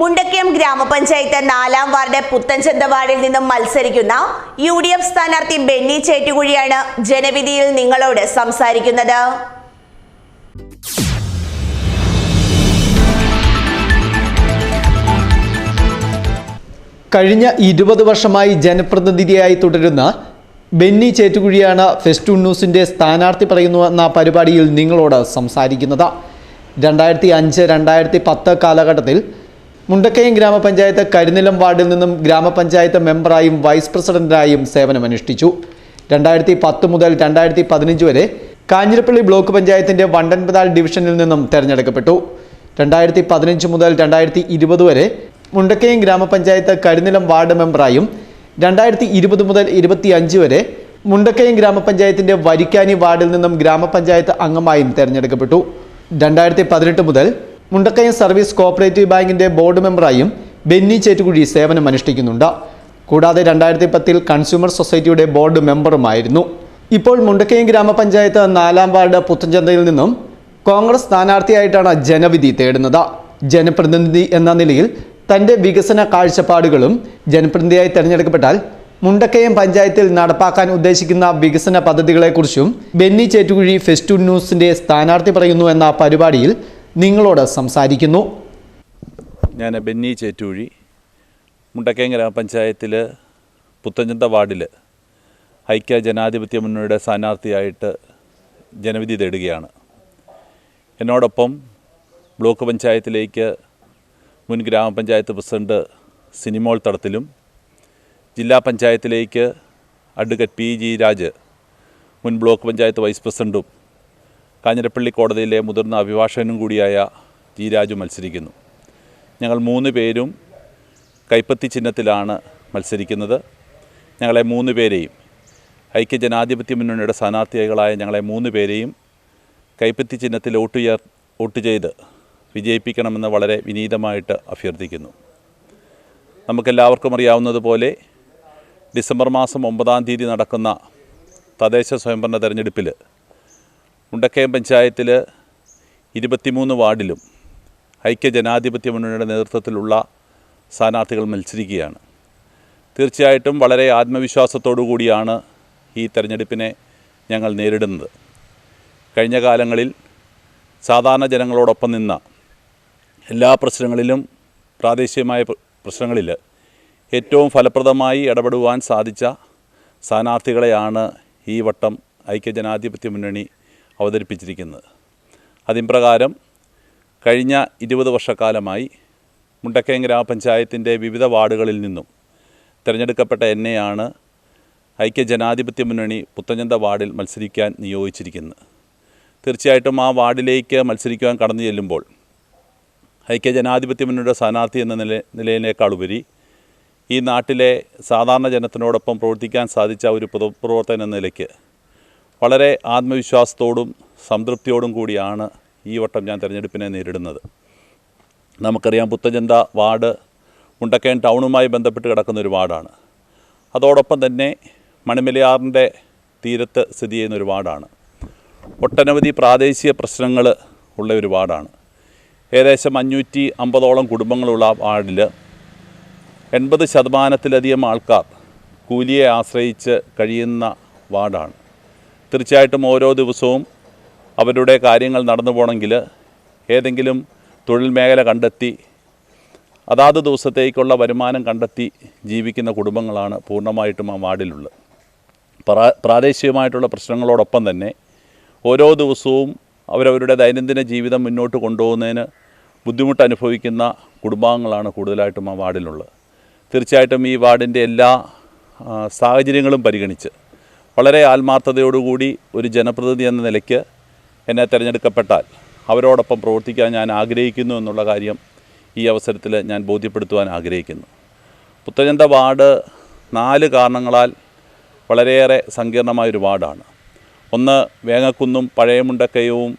മുണ്ടക്കയം ഗ്രാമപഞ്ചായത്ത് നാലാം വാർഡ് പുത്തൻചന്ത വാർഡിൽ നിന്നും മത്സരിക്കുന്ന യു ഡി എഫ് സ്ഥാനാർത്ഥി ബെന്നി ചേറ്റുകുഴിയാണ് ജനവിധിയിൽ നിങ്ങളോട് സംസാരിക്കുന്നത്. കഴിഞ്ഞ ഇരുപത് വർഷമായി ജനപ്രതിനിധിയായി തുടരുന്ന ബെന്നി ചേറ്റുകുഴിയാണ് ഫെസ്റ്റൂൺ ന്യൂസിന്റെ സ്ഥാനാർത്ഥി പറയുന്നു എന്ന പരിപാടിയിൽ നിങ്ങളോട് സംസാരിക്കുന്നത്. രണ്ടായിരത്തി അഞ്ച് രണ്ടായിരത്തി പത്ത് കാലഘട്ടത്തിൽ മുണ്ടക്കയം ഗ്രാമപഞ്ചായത്ത് കരിനിലം വാർഡിൽ നിന്നും ഗ്രാമപഞ്ചായത്ത് മെമ്പറായും വൈസ് പ്രസിഡന്റായും സേവനമനുഷ്ഠിച്ചു. രണ്ടായിരത്തി പത്ത് മുതൽ രണ്ടായിരത്തി പതിനഞ്ച് വരെ കാഞ്ഞിരപ്പള്ളി ബ്ലോക്ക് പഞ്ചായത്തിന്റെ വണ്ടൻപതാൽ ഡിവിഷനിൽ നിന്നും തെരഞ്ഞെടുക്കപ്പെട്ടു. രണ്ടായിരത്തി പതിനഞ്ച് മുതൽ രണ്ടായിരത്തി ഇരുപത് വരെ മുണ്ടക്കയം ഗ്രാമപഞ്ചായത്ത് കരിനിലം വാർഡ് മെമ്പറായും രണ്ടായിരത്തി ഇരുപത് മുതൽ ഇരുപത്തി അഞ്ച് വരെ മുണ്ടക്കയം ഗ്രാമപഞ്ചായത്തിന്റെ വരിക്കാനി വാർഡിൽ നിന്നും ഗ്രാമപഞ്ചായത്ത് അംഗമായും തെരഞ്ഞെടുക്കപ്പെട്ടു. രണ്ടായിരത്തി പതിനെട്ട് മുതൽ മുണ്ടക്കയം സർവീസ് കോഓപ്പറേറ്റീവ് ബാങ്കിന്റെ ബോർഡ് മെമ്പറായും ബെന്നി ചേറ്റുകുഴി സേവനം അനുഷ്ഠിക്കുന്നുണ്ട്. കൂടാതെ രണ്ടായിരത്തി പത്തിൽ കൺസ്യൂമർ സൊസൈറ്റിയുടെ ബോർഡ് മെമ്പറുമായിരുന്നു. ഇപ്പോൾ മുണ്ടക്കയം ഗ്രാമപഞ്ചായത്ത് നാലാം വാർഡ് പുത്തൻചന്തയിൽ നിന്നും കോൺഗ്രസ് സ്ഥാനാർത്ഥിയായിട്ടാണ് ജനവിധി തേടുന്നത്. ജനപ്രതിനിധി എന്ന നിലയിൽ തന്റെ വികസന കാഴ്ചപ്പാടുകളും ജനപ്രതിനിധിയായി തെരഞ്ഞെടുക്കപ്പെട്ടാൽ മുണ്ടക്കയം പഞ്ചായത്തിൽ നടപ്പാക്കാൻ ഉദ്ദേശിക്കുന്ന വികസന പദ്ധതികളെക്കുറിച്ചും ബെന്നി ചേറ്റുകുഴി ഫെസ്റ്റു ന്യൂസിന്റെ സ്ഥാനാർത്ഥി പറയുന്നു എന്ന പരിപാടിയിൽ നിങ്ങളോട് സംസാരിക്കുന്നു. ഞാൻ ബെന്നി ചേറ്റൂഴി മുണ്ടക്കയം ഗ്രാമപഞ്ചായത്തിൽ പുത്തഞ്ചന്ത വാർഡിൽ ഐക്യ ജനാധിപത്യ മുന്നണിയുടെ സ്ഥാനാർത്ഥിയായിട്ട് ജനവിധി തേടുകയാണ്. എന്നോടൊപ്പം ബ്ലോക്ക് പഞ്ചായത്തിലേക്ക് മുൻ ഗ്രാമപഞ്ചായത്ത് പ്രസിഡന്റ് സിനിമോൾ തടത്തിലും ജില്ലാ പഞ്ചായത്തിലേക്ക് അഡ്വക്കേറ്റ് പി ജി രാജ് മുൻ ബ്ലോക്ക് പഞ്ചായത്ത് വൈസ് പ്രസിഡന്റും കാഞ്ഞിരപ്പള്ളി കോടതിയിലെ മുതിർന്ന അഭിഭാഷകനും കൂടിയായ ജി രാജു മത്സരിക്കുന്നു. ഞങ്ങൾ മൂന്ന് പേരും കൈപ്പത്തി ചിഹ്നത്തിലാണ് മത്സരിക്കുന്നത്. ഞങ്ങളെ മൂന്ന് പേരെയും ഐക്യ ജനാധിപത്യ മുന്നണിയുടെ സ്ഥാനാർത്ഥികളായ ഞങ്ങളെ മൂന്ന് പേരെയും കൈപ്പത്തി ചിഹ്നത്തിൽ വോട്ട് ചെയ്യാർ വോട്ട് ചെയ്ത് വിജയിപ്പിക്കണമെന്ന് വളരെ വിനീതമായിട്ട് അഭ്യർത്ഥിക്കുന്നു. നമുക്കെല്ലാവർക്കും അറിയാവുന്നതുപോലെ ഡിസംബർ മാസം ഒമ്പതാം തീയതി നടക്കുന്ന തദ്ദേശ സ്വയംഭരണ തെരഞ്ഞെടുപ്പിൽ മുണ്ടക്കയം പഞ്ചായത്തിൽ ഇരുപത്തിമൂന്ന് വാർഡിലും ഐക്യ ജനാധിപത്യ മുന്നണിയുടെ നേതൃത്വത്തിലുള്ള സ്ഥാനാർത്ഥികൾ മത്സരിക്കുകയാണ്. തീർച്ചയായിട്ടും വളരെ ആത്മവിശ്വാസത്തോടു കൂടിയാണ് ഈ തെരഞ്ഞെടുപ്പിനെ ഞങ്ങൾ നേരിടുന്നത്. കഴിഞ്ഞ കാലങ്ങളിൽ സാധാരണ ജനങ്ങളോടൊപ്പം നിന്ന എല്ലാ പ്രശ്നങ്ങളിലും പ്രാദേശികമായ പ്ര- പ്രശ്നങ്ങളിൽ ഏറ്റവും ഫലപ്രദമായി ഇടപെടുവാൻ സാധിച്ച സ്ഥാനാർത്ഥികളെയാണ് ഈ വട്ടം ഐക്യജനാധിപത്യ മുന്നണി അവതരിപ്പിച്ചിരിക്കുന്നത്. അതിൻ പ്രകാരം കഴിഞ്ഞ ഇരുപത് വർഷക്കാലമായി മുണ്ടക്കയം ഗ്രാമപഞ്ചായത്തിന്റെ വിവിധ വാർഡുകളിൽ നിന്നും തിരഞ്ഞെടുക്കപ്പെട്ട എന്നെയാണ് ഐക്യ ജനാധിപത്യ മുന്നണി പുത്തഞ്ചന്ത വാർഡിൽ മത്സരിക്കാൻ നിയോഗിച്ചിരിക്കുന്നത്. തീർച്ചയായിട്ടും ആ വാർഡിലേക്ക് മത്സരിക്കുവാൻ കടന്നു ചെല്ലുമ്പോൾ ഐക്യ ജനാധിപത്യ മുന്നണിയുടെ സ്ഥാനാർത്ഥി എന്ന നില നിലയിലേക്കാളുപരി ഈ നാട്ടിലെ സാധാരണ ജനത്തിനോടൊപ്പം പ്രവർത്തിക്കാൻ സാധിച്ച ഒരു പൊതുപ്രവർത്തകൻ എന്ന നിലയ്ക്ക് വളരെ ആത്മവിശ്വാസത്തോടും സംതൃപ്തിയോടും കൂടിയാണ് ഈ വട്ടം ഞാൻ തിരഞ്ഞെടുപ്പിനെ നേരിടുന്നത്. നമുക്കറിയാം പുത്തജന്ത വാർഡ് മുണ്ടക്കയം ടൗണുമായി ബന്ധപ്പെട്ട് കിടക്കുന്ന ഒരു വാർഡാണ്. അതോടൊപ്പം തന്നെ മണിമലയാറിന്റെ തീരത്ത് സ്ഥിതി ചെയ്യുന്ന ഒരു വാർഡാണ്. ഒട്ടനവധി പ്രാദേശിക പ്രശ്നങ്ങൾ ഉള്ള ഒരു വാർഡാണ്. ഏകദേശം അഞ്ഞൂറ്റി അമ്പതോളം കുടുംബങ്ങളുള്ള വാർഡിൽ എൺപത് ശതമാനത്തിലധികം ആൾക്കാർ കൂലിയെ ആശ്രയിച്ച് കഴിയുന്ന വാർഡാണ്. തീർച്ചയായിട്ടും ഓരോ ദിവസവും അവരുടെ കാര്യങ്ങൾ നടന്നു പോകണമെങ്കിൽ ഏതെങ്കിലും തൊഴിൽ മേഖല കണ്ടെത്തി അതാത് ദിവസത്തേക്കുള്ള വരുമാനം കണ്ടെത്തി ജീവിക്കുന്ന കുടുംബങ്ങളാണ് പൂർണമായിട്ടും ആ വാർഡിലുള്ളത്. പ്രാ- പ്രാദേശികമായിട്ടുള്ള പ്രശ്നങ്ങളോടൊപ്പം തന്നെ ഓരോ ദിവസവും അവരവരുടെ ദൈനംദിന ജീവിതം മുന്നോട്ട് കൊണ്ടുപോകുന്നതിന് ബുദ്ധിമുട്ട് അനുഭവിക്കുന്ന കുടുംബാംഗങ്ങളാണ് കൂടുതലായിട്ടും ആ വാർഡിലുള്ളത്. തീർച്ചയായിട്ടും ഈ വാർഡിന്റെ എല്ലാ സാഹചര്യങ്ങളും പരിഗണിച്ച് വളരെ ആത്മാർത്ഥതയോടുകൂടി ഒരു ജനപ്രതിനിധി എന്ന നിലയ്ക്ക് എന്നെ തിരഞ്ഞെടുക്കപ്പെട്ടാൽ അവരോടൊപ്പം പ്രവർത്തിക്കാൻ ഞാൻ ആഗ്രഹിക്കുന്നു എന്നുള്ള കാര്യം ഈ അവസരത്തിൽ ഞാൻ ബോധ്യപ്പെടുത്തുവാൻ ആഗ്രഹിക്കുന്നു. പുത്തജന്ത വാർഡ് നാല് കാരണങ്ങളാൽ വളരെയേറെ സങ്കീർണമായൊരു വാർഡാണ്. ഒന്ന് വേങ്ങക്കുന്നും പഴയമുണ്ടക്കയവും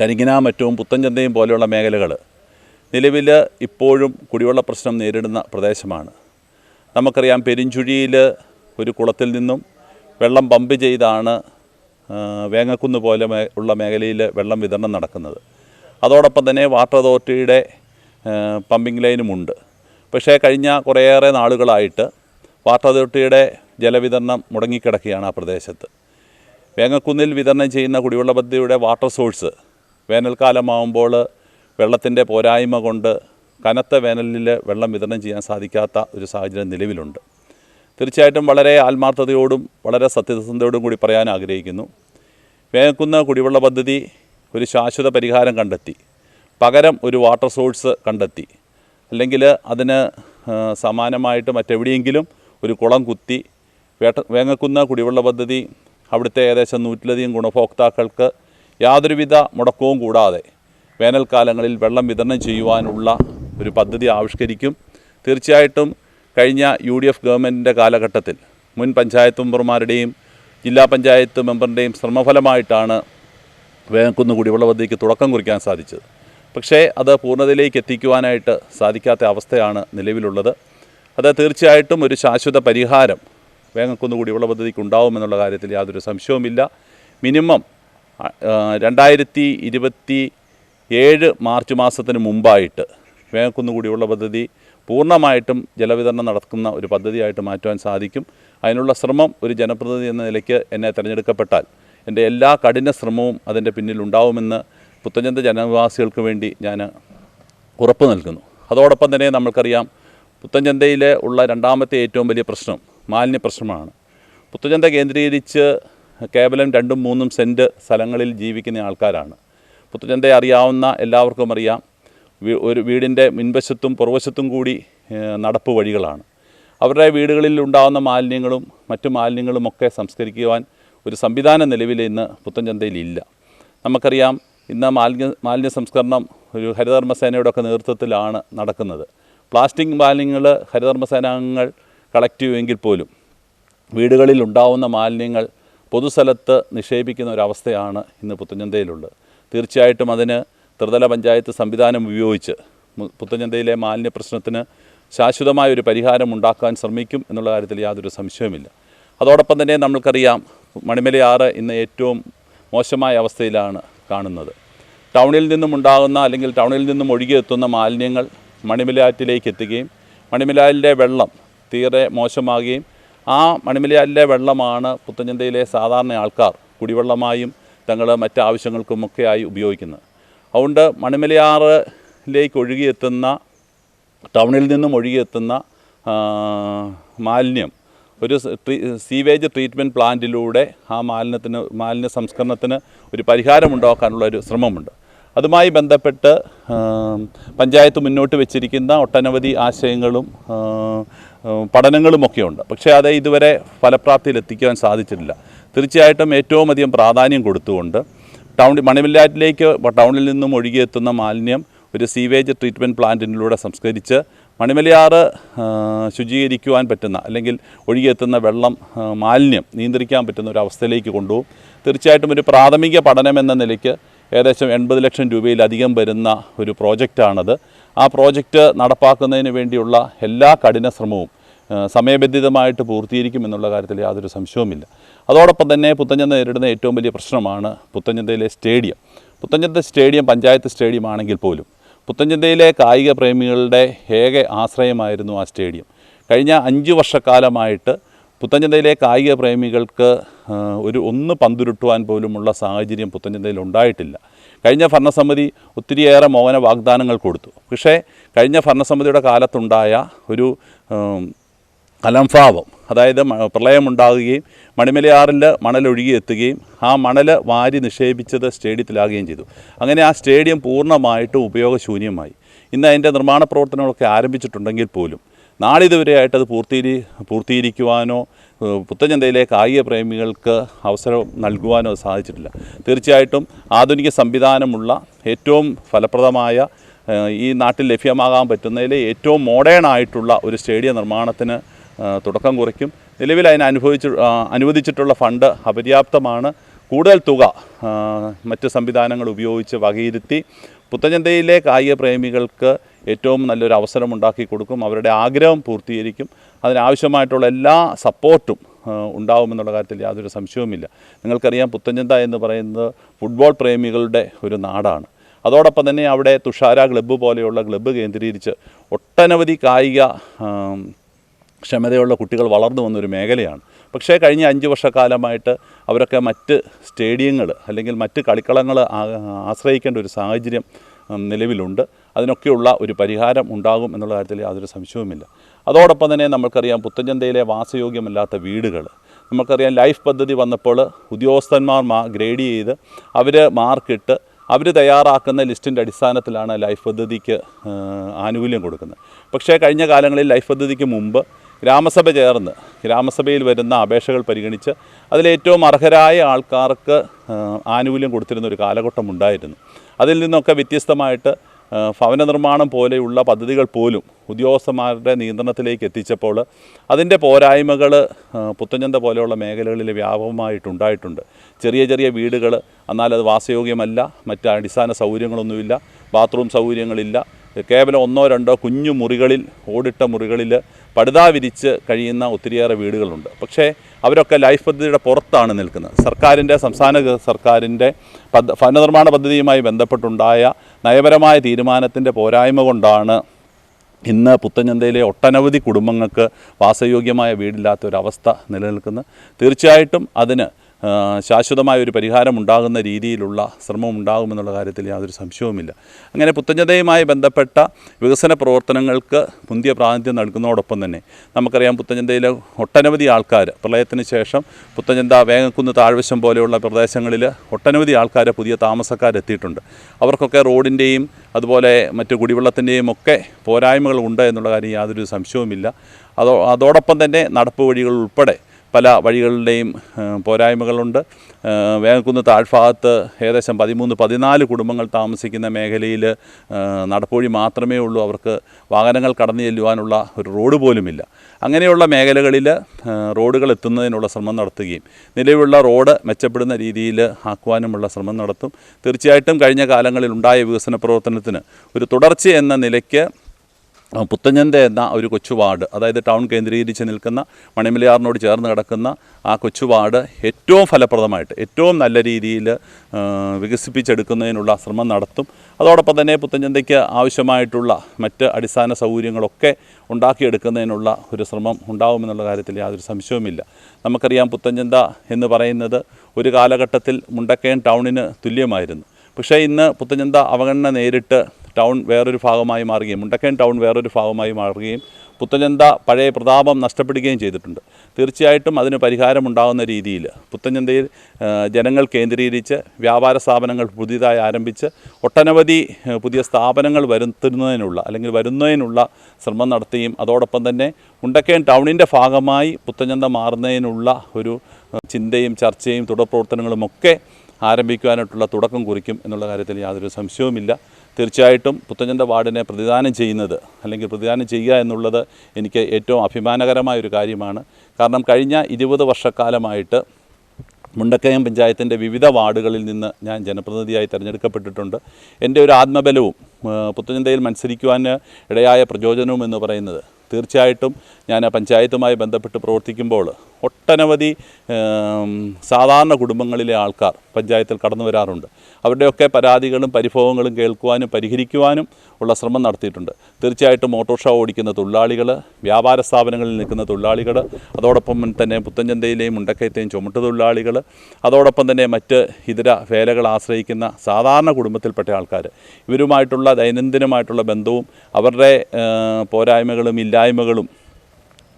കരിങ്ങിനാമറ്റവും പുത്തൻചന്തയും പോലെയുള്ള മേഖലകൾ നിലവിൽ ഇപ്പോഴും കുടിവെള്ള പ്രശ്നം നേരിടുന്ന പ്രദേശമാണ്. നമുക്കറിയാം പെരിഞ്ചുഴിയിൽ ഒരു കുളത്തിൽ നിന്നും വെള്ളം പമ്പ് ചെയ്താണ് വേങ്ങക്കുന്ന് പോലെ ഉള്ള മേഖലയിൽ വെള്ളം വിതരണം നടക്കുന്നത്. അതോടൊപ്പം തന്നെ വാട്ടർ അതോറിറ്റിയുടെ പമ്പിംഗ് ലൈനുമുണ്ട് പക്ഷേ കഴിഞ്ഞ കുറേയേറെ നാളുകളായിട്ട് വാട്ടർ അതോറിറ്റിയുടെ ജലവിതരണം മുടങ്ങിക്കിടക്കുകയാണ് ആ പ്രദേശത്ത്. വേങ്ങക്കുന്നിൽ വിതരണം ചെയ്യുന്ന കുടിവെള്ള പദ്ധതിയുടെ വാട്ടർ സോഴ്സ് വേനൽക്കാലമാകുമ്പോൾ വെള്ളത്തിന്റെ പോരായ്മ കൊണ്ട് കനത്ത വേനലിൽ വെള്ളം വിതരണം ചെയ്യാൻ സാധിക്കാത്ത ഒരു സാഹചര്യം നിലവിലുണ്ട്. തീർച്ചയായിട്ടും വളരെ ആത്മാർത്ഥതയോടും വളരെ സത്യസന്ധതയോടും കൂടി പറയാൻ ആഗ്രഹിക്കുന്നു. വേനൽക്കുന്ന കുടിവെള്ള പദ്ധതി ഒരു ശാശ്വത പരിഹാരം കണ്ടെത്തി. പകരം ഒരു വാട്ടർ സോഴ്സ് കണ്ടെത്തി. അല്ലെങ്കിൽ അതിന് സമാനമായിട്ട് മറ്റെവിടെയെങ്കിലും ഒരു കുളം കുത്തി വേട്ട വേങ്ങക്കുന്ന കുടിവെള്ള പദ്ധതി അവിടുത്തെ ഏകദേശം നൂറ്റിലധികം ഗുണഭോക്താക്കൾക്ക് യാതൊരുവിധ മുടക്കവും കൂടാതെ വേനൽക്കാലങ്ങളിൽ വെള്ളം വിതരണം ചെയ്യുവാനുള്ള ഒരു പദ്ധതി ആവിഷ്കരിക്കും. തീർച്ചയായിട്ടും കഴിഞ്ഞ യു ഡി എഫ് ഗവൺമെന്റിന്റെ കാലഘട്ടത്തിൽ മുൻ പഞ്ചായത്ത് മെമ്പർമാരുടെയും ജില്ലാ പഞ്ചായത്ത് മെമ്പറിന്റെയും ശ്രമഫലമായിട്ടാണ് വേങ്ങക്കുന്ന് കുടിവെള്ള പദ്ധതിക്ക് തുടക്കം കുറിക്കാൻ സാധിച്ചത്. പക്ഷേ അത് പൂർണതയിലേക്ക് എത്തിക്കുവാനായിട്ട് സാധിക്കാത്ത അവസ്ഥയാണ് നിലവിലുള്ളത്. അത് തീർച്ചയായിട്ടും ഒരു ശാശ്വത പരിഹാരം വേങ്ങക്കുന്ന് കുടിവെള്ള പദ്ധതിക്ക് ഉണ്ടാവുമെന്നുള്ള കാര്യത്തിൽ യാതൊരു സംശയവുമില്ല. മിനിമം രണ്ടായിരത്തി ഇരുപത്തി ഏഴ് മാർച്ച് മാസത്തിന് മുമ്പായിട്ട് വേങ്ങക്കുന്ന് കുടിവെള്ള പദ്ധതി പൂർണമായിട്ടും ജലവിതരണം നടക്കുന്ന ഒരു പദ്ധതിയായിട്ട് മാറ്റുവാൻ സാധിക്കും. അതിനുള്ള ശ്രമം ഒരു ജനപ്രതിനിധി എന്ന നിലയ്ക്ക് എന്നെ തിരഞ്ഞെടുക്കപ്പെട്ടാൽ എന്റെ എല്ലാ കഠിന ശ്രമവും അതിന്റെ പിന്നിലുണ്ടാവുമെന്ന് പുത്തഞ്ചന്ത ജനവാസികൾക്ക് വേണ്ടി ഞാൻ ഉറപ്പ് നൽകുന്നു. അതോടൊപ്പം തന്നെ നമ്മൾക്കറിയാം പുത്തഞ്ചന്തയിലെ ഉള്ള രണ്ടാമത്തെ ഏറ്റവും വലിയ പ്രശ്നം മാലിന്യ പ്രശ്നമാണ്. പുത്തഞ്ചന്ത കേന്ദ്രീകരിച്ച് കേവലം രണ്ടും മൂന്നും സെന്റ് സ്ഥലങ്ങളിൽ ജീവിക്കുന്ന ആൾക്കാരാണ്. പുത്തഞ്ചന്തയെ അറിയാവുന്ന എല്ലാവർക്കും അറിയാം ഒരു വീടിന്റെ മുൻവശത്തും പുറവശത്തും കൂടി നടപ്പ് വഴികളാണ്. അവരുടെ വീടുകളിൽ ഉണ്ടാകുന്ന മാലിന്യങ്ങളും മറ്റു മാലിന്യങ്ങളുമൊക്കെ സംസ്കരിക്കുവാൻ ഒരു സംവിധാനം നിലവിൽ ഇന്ന് പുത്തൻചന്തയിലില്ല. നമുക്കറിയാം ഇന്ന് മാലിന്യ മാലിന്യ സംസ്കരണം ഒരു ഹരിതകർമ്മസേനയുടെ ഒക്കെ നേതൃത്വത്തിലാണ് നടക്കുന്നത്. പ്ലാസ്റ്റിക് മാലിന്യങ്ങൾ ഹരിതകർമ്മസേനാംഗങ്ങൾ കളക്ട് ചെയ്യുമെങ്കിൽ പോലും വീടുകളിൽ ഉണ്ടാവുന്ന മാലിന്യങ്ങൾ പൊതുസ്ഥലത്ത് നിക്ഷേപിക്കുന്ന ഒരവസ്ഥയാണ് ഇന്ന് പുത്തഞ്ചന്തയിലുള്ളത് തീർച്ചയായിട്ടും അതിന് ത്രിതല പഞ്ചായത്ത് സംവിധാനം ഉപയോഗിച്ച് പുത്തഞ്ചന്തയിലെ മാലിന്യ പ്രശ്നത്തിന് ശാശ്വതമായ ഒരു പരിഹാരം ഉണ്ടാക്കാൻ ശ്രമിക്കും എന്നുള്ള കാര്യത്തിൽ യാതൊരു സംശയവുമില്ല. അതോടൊപ്പം തന്നെ നമ്മൾക്കറിയാം മണിമലയാറ് ഇന്ന് ഏറ്റവും മോശമായ അവസ്ഥയിലാണ് കാണുന്നത്. ടൗണിൽ നിന്നും ഉണ്ടാകുന്ന അല്ലെങ്കിൽ ടൗണിൽ നിന്നും ഒഴുകിയെത്തുന്ന മാലിന്യങ്ങൾ മണിമലയാറ്റിലേക്ക് എത്തുകയും മണിമലയാലിന്റെ വെള്ളം തീരെ മോശമാകുകയും ആ മണിമലയാലിലെ വെള്ളമാണ് പുത്തഞ്ചന്തയിലെ സാധാരണ ആൾക്കാർ കുടിവെള്ളമായും തങ്ങൾ മറ്റ് ആവശ്യങ്ങൾക്കുമൊക്കെയായി ഉപയോഗിക്കുന്നത്. അതുകൊണ്ട് മണിമലയാറിലേക്ക് ഒഴുകിയെത്തുന്ന ടൗണിൽ നിന്നും ഒഴുകിയെത്തുന്ന മാലിന്യം ഒരു സീവേജ് ട്രീറ്റ്മെന്റ് പ്ലാന്റിലൂടെ ആ മാലിന്യത്തിന് മാലിന്യ സംസ്കരണത്തിന് ഒരു പരിഹാരമുണ്ടാക്കാനുള്ള ഒരു ശ്രമമുണ്ട്. അതുമായി ബന്ധപ്പെട്ട് പഞ്ചായത്ത് മുന്നോട്ട് വെച്ചിരിക്കുന്ന ഒട്ടനവധി ആശയങ്ങളും പഠനങ്ങളുമൊക്കെ ഉണ്ട് പക്ഷേ അത് ഇതുവരെ ഫലപ്രാപ്തിയിൽ എത്തിക്കാൻ സാധിച്ചിട്ടില്ല. തീർച്ചയായിട്ടും ഏറ്റവും അധികം പ്രാധാന്യം കൊടുത്തുകൊണ്ട് ടൗൺ മണിമില്ലാറ്റിലേക്ക് ടൗണിൽ നിന്നും ഒഴുകിയെത്തുന്ന മാലിന്യം ഒരു സീവേജ് ട്രീറ്റ്മെന്റ് പ്ലാന്റിലൂടെ സംസ്കരിച്ച് മണിമലയാറ് ശുചീകരിക്കുവാൻ പറ്റുന്ന അല്ലെങ്കിൽ ഒഴുകിയെത്തുന്ന വെള്ളം മാലിന്യം നിയന്ത്രിക്കാൻ പറ്റുന്ന ഒരു അവസ്ഥയിലേക്ക് കൊണ്ടുപോകും. തീർച്ചയായിട്ടും ഒരു പ്രാഥമിക പഠനം എന്ന നിലയ്ക്ക് ഏകദേശം എൺപത് ലക്ഷം രൂപയിലധികം വരുന്ന ഒരു പ്രോജക്റ്റാണത്. ആ പ്രോജക്റ്റ് നടപ്പാക്കുന്നതിന് വേണ്ടിയുള്ള എല്ലാ കഠിന ശ്രമവും സമയബന്ധിതമായിട്ട് പൂർത്തീകരിക്കും എന്നുള്ള കാര്യത്തിൽ യാതൊരു സംശയവുമില്ല. അതോടൊപ്പം തന്നെ പുത്തഞ്ചന്ത നേരിടുന്ന ഏറ്റവും വലിയ പ്രശ്നമാണ് പുത്തഞ്ചന്തയിലെ stadium. Puthenchantha stadium panchayat stadium ആണെങ്കിൽ പോലും പുത്തഞ്ചന്തയിലെ കായിക പ്രേമികളുടെ ഏക ആശ്രയമായിരുന്നു ആ സ്റ്റേഡിയം. കഴിഞ്ഞ അഞ്ച് വർഷക്കാലമായിട്ട് പുത്തഞ്ചന്തയിലെ കായിക പ്രേമികൾക്ക് ഒരു ഒന്ന് പന്തുരുട്ടുവാൻ പോലുമുള്ള സാഹചര്യം പുത്തഞ്ചന്തയിൽ ഉണ്ടായിട്ടില്ല. കഴിഞ്ഞ ഭരണസമിതി ഒത്തിരിയേറെ മോഹന വാഗ്ദാനങ്ങൾ കൊടുത്തു. പക്ഷേ കഴിഞ്ഞ ഭരണസമിതിയുടെ കാലത്തുണ്ടായ ഒരു അലംഭാവം അതായത് പ്രളയമുണ്ടാകുകയും മണിമലയാറിൽ മണലൊഴുകി എത്തുകയും ആ മണൽ വാരി നിക്ഷേപിച്ചത് സ്റ്റേഡിയത്തിലാകുകയും ചെയ്തു. അങ്ങനെ ആ സ്റ്റേഡിയം പൂർണമായിട്ടും ഉപയോഗശൂന്യമായി. ഇന്ന് അതിന്റെ നിർമ്മാണ പ്രവർത്തനങ്ങളൊക്കെ ആരംഭിച്ചിട്ടുണ്ടെങ്കിൽ പോലും നാളിതുവരെയായിട്ട് അത് പൂർത്തീരി പൂർത്തീകരിക്കുവാനോ പുത്തജന്തയിലെ കായിക പ്രേമികൾക്ക് അവസരം നൽകുവാനോ സാധിച്ചിട്ടില്ല. തീർച്ചയായിട്ടും ആധുനിക സംവിധാനമുള്ള ഏറ്റവും ഫലപ്രദമായ ഈ നാട്ടിൽ ലഭ്യമാകാൻ പറ്റുന്നതിൽ ഏറ്റവും മോഡേൺ ആയിട്ടുള്ള ഒരു സ്റ്റേഡിയം നിർമ്മാണത്തിന് തുടക്കം കുറിക്കും. നിലവിൽ അതിന് അനുഭവിച്ച് അനുവദിച്ചിട്ടുള്ള ഫണ്ട് അപര്യാപ്തമാണ്. കൂടുതൽ തുക മറ്റ് സംവിധാനങ്ങൾ ഉപയോഗിച്ച് വകയിരുത്തി പുത്തഞ്ചന്തയിലെ കായിക പ്രേമികൾക്ക് ഏറ്റവും നല്ലൊരു അവസരം ഉണ്ടാക്കി കൊടുക്കും. അവരുടെ ആഗ്രഹം പൂർത്തീകരിക്കും. അതിനാവശ്യമായിട്ടുള്ള എല്ലാ സപ്പോർട്ടും ഉണ്ടാവുമെന്നുള്ള കാര്യത്തിൽ യാതൊരു സംശയവുമില്ല. നിങ്ങൾക്കറിയാം പുത്തഞ്ചന്ത എന്ന് പറയുന്നത് ഫുട്ബോൾ പ്രേമികളുടെ ഒരു നാടാണ്. അതോടൊപ്പം തന്നെ അവിടെ തുഷാര ക്ലബ്ബ് പോലെയുള്ള ക്ലബ്ബ് കേന്ദ്രീകരിച്ച് ഒട്ടനവധി കായിക ക്ഷമതയുള്ള കുട്ടികൾ വളർന്നു വന്നൊരു മേഖലയാണ്. പക്ഷേ കഴിഞ്ഞ അഞ്ച് വർഷക്കാലമായിട്ട് അവരൊക്കെ മറ്റ് സ്റ്റേഡിയങ്ങൾ അല്ലെങ്കിൽ മറ്റ് കളിക്കളങ്ങൾ ആശ്രയിക്കേണ്ട ഒരു സാഹചര്യം നിലവിലുണ്ട്. അതിനൊക്കെയുള്ള ഒരു പരിഹാരം ഉണ്ടാകും എന്നുള്ള കാര്യത്തിൽ യാതൊരു സംശയവുമില്ല. അതോടൊപ്പം തന്നെ നമുക്കറിയാം പുത്തഞ്ചന്തയിലെ വാസയോഗ്യമല്ലാത്ത വീടുകൾ നമുക്കറിയാം ലൈഫ് പദ്ധതി വന്നപ്പോൾ ഉദ്യോഗസ്ഥന്മാർ മാ ഗ്രേഡ് ചെയ്ത് അവർ മാർക്കിട്ട് അവർ തയ്യാറാക്കുന്ന ലിസ്റ്റിന്റെ അടിസ്ഥാനത്തിലാണ് ലൈഫ് പദ്ധതിക്ക് ആനുകൂല്യം കൊടുക്കുന്നത്. പക്ഷേ കഴിഞ്ഞ കാലങ്ങളിൽ ലൈഫ് പദ്ധതിക്ക് മുമ്പ് ഗ്രാമസഭ ചേർന്ന് ഗ്രാമസഭയിൽ വരുന്ന അപേക്ഷകൾ പരിഗണിച്ച് അതിലേറ്റവും അർഹരായ ആൾക്കാർക്ക് ആനുകൂല്യം കൊടുത്തിരുന്ന ഒരു കാലഘട്ടം ഉണ്ടായിരുന്നു. അതിൽ നിന്നൊക്കെ വ്യത്യസ്തമായിട്ട് ഭവന നിർമ്മാണം പോലെയുള്ള പദ്ധതികൾ പോലും ഉദ്യോഗസ്ഥന്മാരുടെ നിയന്ത്രണത്തിലേക്ക് എത്തിച്ചപ്പോൾ അതിന്റെ പോരായ്മകൾ പുത്തഞ്ചന്ത പോലെയുള്ള മേഖലകളിൽ വ്യാപകമായിട്ടുണ്ടായിട്ടുണ്ട് ചെറിയ ചെറിയ വീടുകൾ എന്നാൽ അത് വാസയോഗ്യമല്ല മറ്റ് അടിസ്ഥാന സൗകര്യങ്ങളൊന്നുമില്ല ബാത്റൂം സൗകര്യങ്ങളില്ല കേവലം ഒന്നോ രണ്ടോ കുഞ്ഞു മുറികളിൽ ഓടിട്ട മുറികളിൽ പടുതാ വിരിച്ച് കഴിയുന്ന ഒത്തിരിയേറെ വീടുകളുണ്ട്. പക്ഷേ അവരൊക്കെ ലൈഫ് പദ്ധതിയുടെ പുറത്താണ് നിൽക്കുന്നത്. സർക്കാരിന്റെ സംസ്ഥാന സർക്കാരിന്റെ പദ്ധ ഭവനനിർമ്മാണ പദ്ധതിയുമായി ബന്ധപ്പെട്ടുണ്ടായ നയപരമായ തീരുമാനത്തിന്റെ പോരായ്മ കൊണ്ടാണ് ഇന്ന് പുത്തഞ്ഞന്തയിലെ ഒട്ടനവധി കുടുംബങ്ങൾക്ക് വാസയോഗ്യമായ വീടില്ലാത്ത ഒരവസ്ഥ നിലനിൽക്കുന്നത്. തീർച്ചയായിട്ടും അതിന് ശാശ്വതമായ ഒരു പരിഹാരം ഉണ്ടാകുന്ന രീതിയിലുള്ള ശ്രമം ഉണ്ടാകുമെന്നുള്ള കാര്യത്തിൽ യാതൊരു സംശയവുമില്ല. അങ്ങനെ പുത്തഞ്ഞതയുമായി ബന്ധപ്പെട്ട വികസന പ്രവർത്തനങ്ങൾക്ക് മുന്തിയ പ്രാതിനിധ്യം നൽകുന്നതോടൊപ്പം തന്നെ നമുക്കറിയാം പുത്തഞ്ഞന്തയിലെ ഒട്ടനവധി ആൾക്കാർ പ്രളയത്തിന് ശേഷം പുത്തഞ്ഞന്ത വേങ്ങക്കുന്ന് താഴ്വശം പോലെയുള്ള പ്രദേശങ്ങളിൽ ഒട്ടനവധി ആൾക്കാർ പുതിയ താമസക്കാരെത്തിയിട്ടുണ്ട്. അവർക്കൊക്കെ റോഡിന്റെയും അതുപോലെ മറ്റ് കുടിവെള്ളത്തിന്റെയും ഒക്കെ പോരായ്മകൾ ഉണ്ട് എന്നുള്ള കാര്യം യാതൊരു സംശയവുമില്ല. അതോ അതോടൊപ്പം തന്നെ നടപ്പ് വഴികൾ ഉൾപ്പെടെ പല വഴികളുടെയും പോരായ്മകളുണ്ട്. വേങ്ങക്കുന്ന് താഴ്ഭാഗത്ത് ഏകദേശം പതിമൂന്ന് പതിനാല് കുടുംബങ്ങൾ താമസിക്കുന്ന മേഖലയിൽ നടപ്പൊഴി മാത്രമേ ഉള്ളൂ അവർക്ക് വാഹനങ്ങൾ കടന്നു ചെല്ലുവാനുള്ള ഒരു റോഡ് പോലുമില്ല. അങ്ങനെയുള്ള മേഖലകളിൽ റോഡുകൾ എത്തുന്നതിനുള്ള ശ്രമം നടത്തുകയും നിലവിലുള്ള റോഡ് മെച്ചപ്പെടുന്ന രീതിയിൽ ആക്കുവാനുമുള്ള ശ്രമം നടത്തും. തീർച്ചയായിട്ടും കഴിഞ്ഞ കാലങ്ങളിൽ ഉണ്ടായ വികസന പ്രവർത്തനത്തിന് ഒരു തുടർച്ച എന്ന നിലയ്ക്ക് ആ, പുത്തഞ്ഞന്ത എന്ന ഒരു കൊച്ചു വാർഡ് അതായത് ടൗൺ കേന്ദ്രീകരിച്ച് നിൽക്കുന്ന മണിമലയാറിനോട് ചേർന്ന് കിടക്കുന്ന ആ കൊച്ചു വാർഡ് ഏറ്റവും ഫലപ്രദമായിട്ട് ഏറ്റവും നല്ല രീതിയിൽ വികസിപ്പിച്ചെടുക്കുന്നതിനുള്ള ശ്രമം നടത്തും. അതോടൊപ്പം തന്നെ പുത്തഞ്ചന്തയ്ക്ക് ആവശ്യമായിട്ടുള്ള മറ്റ് അടിസ്ഥാന സൗകര്യങ്ങളൊക്കെ ഉണ്ടാക്കിയെടുക്കുന്നതിനുള്ള ഒരു ശ്രമം ഉണ്ടാവുമെന്നുള്ള കാര്യത്തിൽ യാതൊരു സംശയവുമില്ല. നമുക്കറിയാം പുത്തഞ്ചന്ത എന്ന് പറയുന്നത് ഒരു കാലഘട്ടത്തിൽ മുണ്ടക്കയം ടൗണിന് തുല്യമായിരുന്നു. പക്ഷേ ഇന്ന് പുത്തഞ്ചന്ത അവഗണന നേരിട്ട് ടൗൺ വേറൊരു ഭാഗമായി മാറുകയും മുണ്ടക്കയം ടൗൺ വേറൊരു ഭാഗമായി മാറുകയും പുത്തഞ്ചന്ത പഴയ പ്രതാപം നഷ്ടപ്പെടുകയും ചെയ്തിട്ടുണ്ട്. തീർച്ചയായിട്ടും അതിന് പരിഹാരമുണ്ടാകുന്ന രീതിയിൽ പുത്തഞ്ചന്തയിൽ ജനങ്ങൾ കേന്ദ്രീകരിച്ച് വ്യാപാര സ്ഥാപനങ്ങൾ പുതിയതായി ആരംഭിച്ച് ഒട്ടനവധി പുതിയ സ്ഥാപനങ്ങൾ വരുത്തുന്നതിനുള്ള അല്ലെങ്കിൽ വരുന്നതിനുള്ള ശ്രമം നടത്തുകയും അതോടൊപ്പം തന്നെ മുണ്ടക്കയം ടൗണിന്റെ ഭാഗമായി പുത്തഞ്ചന്ത മാറുന്നതിനുള്ള ഒരു ചിന്തയും ചർച്ചയും തുടർ പ്രവർത്തനങ്ങളുമൊക്കെ ആരംഭിക്കുവാനായിട്ടുള്ള തുടക്കം കുറിക്കും എന്നുള്ള കാര്യത്തിൽ യാതൊരു സംശയവുമില്ല. തീർച്ചയായിട്ടും പുത്തഞ്ചന്ത വാർഡിനെ പ്രതിദാനം ചെയ്യുന്നത് അല്ലെങ്കിൽ പ്രതിദാനം ചെയ്യുക എന്നുള്ളത് എനിക്ക് ഏറ്റവും അഭിമാനകരമായ ഒരു കാര്യമാണ്. കാരണം കഴിഞ്ഞ ഇരുപത് വർഷക്കാലമായിട്ട് മുണ്ടക്കയം പഞ്ചായത്തിന്റെ വിവിധ വാർഡുകളിൽ നിന്ന് ഞാൻ ജനപ്രതിനിധിയായി തിരഞ്ഞെടുക്കപ്പെട്ടിട്ടുണ്ട്. എന്റെ ഒരു ആത്മബലവും ആ, പുത്തഞ്ചന്തയിൽ മത്സരിക്കുവാൻ ഇടയായ പ്രചോദനവും എന്ന് പറയുന്നത് തീർച്ചയായിട്ടും ഞാൻ ആ പഞ്ചായത്തുമായി ബന്ധപ്പെട്ട് പ്രവർത്തിക്കുമ്പോൾ ഒട്ടനവധി സാധാരണ കുടുംബങ്ങളിലെ ആൾക്കാർ പഞ്ചായത്തിൽ കടന്നു വരാറുണ്ട്. അവരുടെയൊക്കെ പരാതികളും പരിഭവങ്ങളും കേൾക്കുവാനും പരിഹരിക്കുവാനും ഉള്ള ശ്രമം നടത്തിയിട്ടുണ്ട്. തീർച്ചയായിട്ടും ഓട്ടോറിക്ഷ ഓടിക്കുന്ന തൊഴിലാളികൾ വ്യാപാര സ്ഥാപനങ്ങളിൽ നിൽക്കുന്ന തൊഴിലാളികൾ അതോടൊപ്പം തന്നെ പുത്തഞ്ചന്തയിലെയും മുണ്ടക്കയത്തെയും ചുമട്ട് തൊഴിലാളികൾ അതോടൊപ്പം തന്നെ മറ്റ് ഇതര വേലകൾ ആശ്രയിക്കുന്ന സാധാരണ കുടുംബത്തിൽപ്പെട്ട ആൾക്കാർ ഇവരുമായിട്ടുള്ള ദൈനംദിനമായിട്ടുള്ള ബന്ധവും അവരുടെ പോരായ്മകളും ഇല്ലായ്മകളും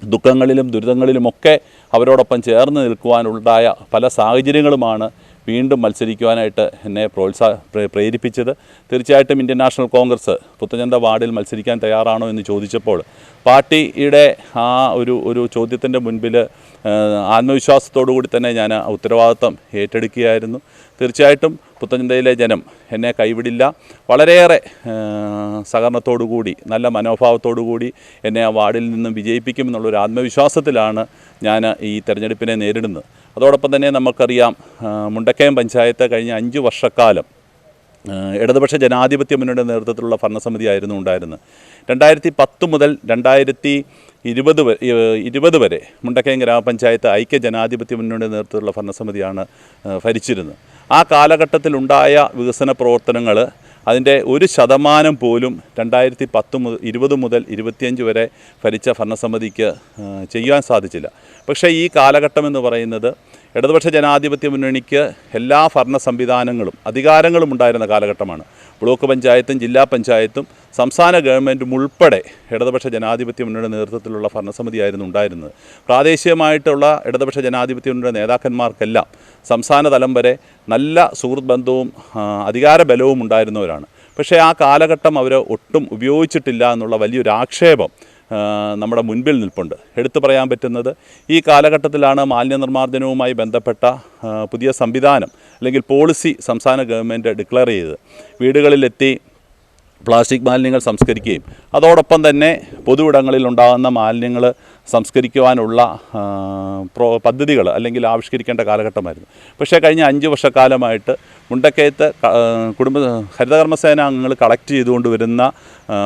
ദുഃഖങ്ങളിലും ദുരിതങ്ങളിലുമൊക്കെ അവരോടൊപ്പം ചേർന്ന് നിൽക്കുവാനുണ്ടായ പല സാഹചര്യങ്ങളുമാണ് വീണ്ടും മത്സരിക്കുവാനായിട്ട് എന്നെ പ്രോത്സാഹ പ്രേരിപ്പിച്ചത്. തീർച്ചയായിട്ടും ഇന്ത്യൻ നാഷണൽ കോൺഗ്രസ് പുത്തഞ്ചന്ത വാർഡിൽ മത്സരിക്കാൻ തയ്യാറാണോ എന്ന് ചോദിച്ചപ്പോൾ പാർട്ടിയുടെ ആ ഒരു ഒരു ചോദ്യത്തിന്റെ മുൻപിൽ ആത്മവിശ്വാസത്തോടു കൂടി തന്നെ ഞാൻ ഉത്തരവാദിത്വം ഏറ്റെടുക്കുകയായിരുന്നു. തീർച്ചയായിട്ടും പുത്തഞ്ചന്തയിലെ ജനം എന്നെ കൈവിടില്ല. വളരെയേറെ ആ, സഹകരണത്തോടു കൂടി നല്ല മനോഭാവത്തോടു കൂടി എന്നെ ആ വാർഡിൽ നിന്നും വിജയിപ്പിക്കുമെന്നുള്ളൊരു ആത്മവിശ്വാസത്തിലാണ് ഞാൻ ഈ തെരഞ്ഞെടുപ്പിനെ നേരിടുന്നത്. അതോടൊപ്പം തന്നെ നമുക്കറിയാം മുണ്ടക്കയം പഞ്ചായത്ത് കഴിഞ്ഞ അഞ്ച് വർഷക്കാലം ഇടതുപക്ഷ ജനാധിപത്യ മുന്നണിയുടെ നേതൃത്വത്തിലുള്ള ഭരണസമിതിയായിരുന്നു ഉണ്ടായിരുന്നത്. രണ്ടായിരത്തി പത്ത് മുതൽ രണ്ടായിരത്തി ഇരുപത് ഇരുപത് വരെ മുണ്ടക്കയം ഗ്രാമപഞ്ചായത്ത് ഐക്യ ജനാധിപത്യ മുന്നണിയുടെ നേതൃത്വത്തിലുള്ള ഭരണസമിതിയാണ് ഭരിച്ചിരുന്നത്. ആ കാലഘട്ടത്തിലുണ്ടായ വികസന പ്രവർത്തനങ്ങൾ അതിന്റെ ഒരു ശതമാനം പോലും രണ്ടായിരത്തി പത്ത് മുതൽ ഇരുപത് മുതൽ ഇരുപത്തിയഞ്ച് വരെ ഭരിച്ച ഭരണസമിതിക്ക് ചെയ്യാൻ സാധിച്ചില്ല. പക്ഷേ ഈ കാലഘട്ടം എന്ന് പറയുന്നത് ഇടതുപക്ഷ ജനാധിപത്യ മുന്നണിക്ക് എല്ലാ ഭരണ സംവിധാനങ്ങളും അധികാരങ്ങളും ഉണ്ടായിരുന്ന കാലഘട്ടമാണ്. ബ്ലോക്ക് പഞ്ചായത്തും ജില്ലാ പഞ്ചായത്തും സംസ്ഥാന ഗവൺമെന്റും ഉൾപ്പെടെ ഇടതുപക്ഷ ജനാധിപത്യ മുന്നണിയുടെ നേതൃത്വത്തിലുള്ള ഭരണസമിതിയായിരുന്നു ഉണ്ടായിരുന്നത്. പ്രാദേശികമായിട്ടുള്ള ഇടതുപക്ഷ ജനാധിപത്യ മുന്നണിയുടെ നേതാക്കന്മാർക്കെല്ലാം സംസ്ഥാന തലം വരെ നല്ല സുഹൃത്ത് ബന്ധവും അധികാര ബലവും ഉണ്ടായിരുന്നവരാണ്. പക്ഷേ ആ കാലഘട്ടം അവർ ഒട്ടും ഉപയോഗിച്ചിട്ടില്ല എന്നുള്ള വലിയൊരു ആക്ഷേപം നമ്മുടെ മുൻപിൽ നിൽപ്പുണ്ട്. എടുത്തു പറയാൻ പറ്റുന്നത് ഈ കാലഘട്ടത്തിലാണ് മാലിന്യ നിർമ്മാർജനവുമായി ബന്ധപ്പെട്ട പുതിയ സംവിധാനം അല്ലെങ്കിൽ പോളിസി സംസ്ഥാന ഗവൺമെന്റ് ഡിക്ലെയർ ചെയ്തത്. വീടുകളിലെത്തി പ്ലാസ്റ്റിക് മാലിന്യങ്ങൾ സംസ്കരിക്കുകയും അതോടൊപ്പം തന്നെ പൊതുവിടങ്ങളിൽ ഉണ്ടാകുന്ന മാലിന്യങ്ങൾ സംസ്കരിക്കുവാനുള്ള പ്രോ പദ്ധതികൾ അല്ലെങ്കിൽ ആവിഷ്കരിക്കേണ്ട കാലഘട്ടമായിരുന്നു. പക്ഷേ കഴിഞ്ഞ അഞ്ച് വർഷക്കാലമായിട്ട് മുണ്ടക്കയത്ത് കുടുംബ ഹരിതകർമ്മസേന അംഗങ്ങൾ കളക്ട് ചെയ്തുകൊണ്ട് വരുന്ന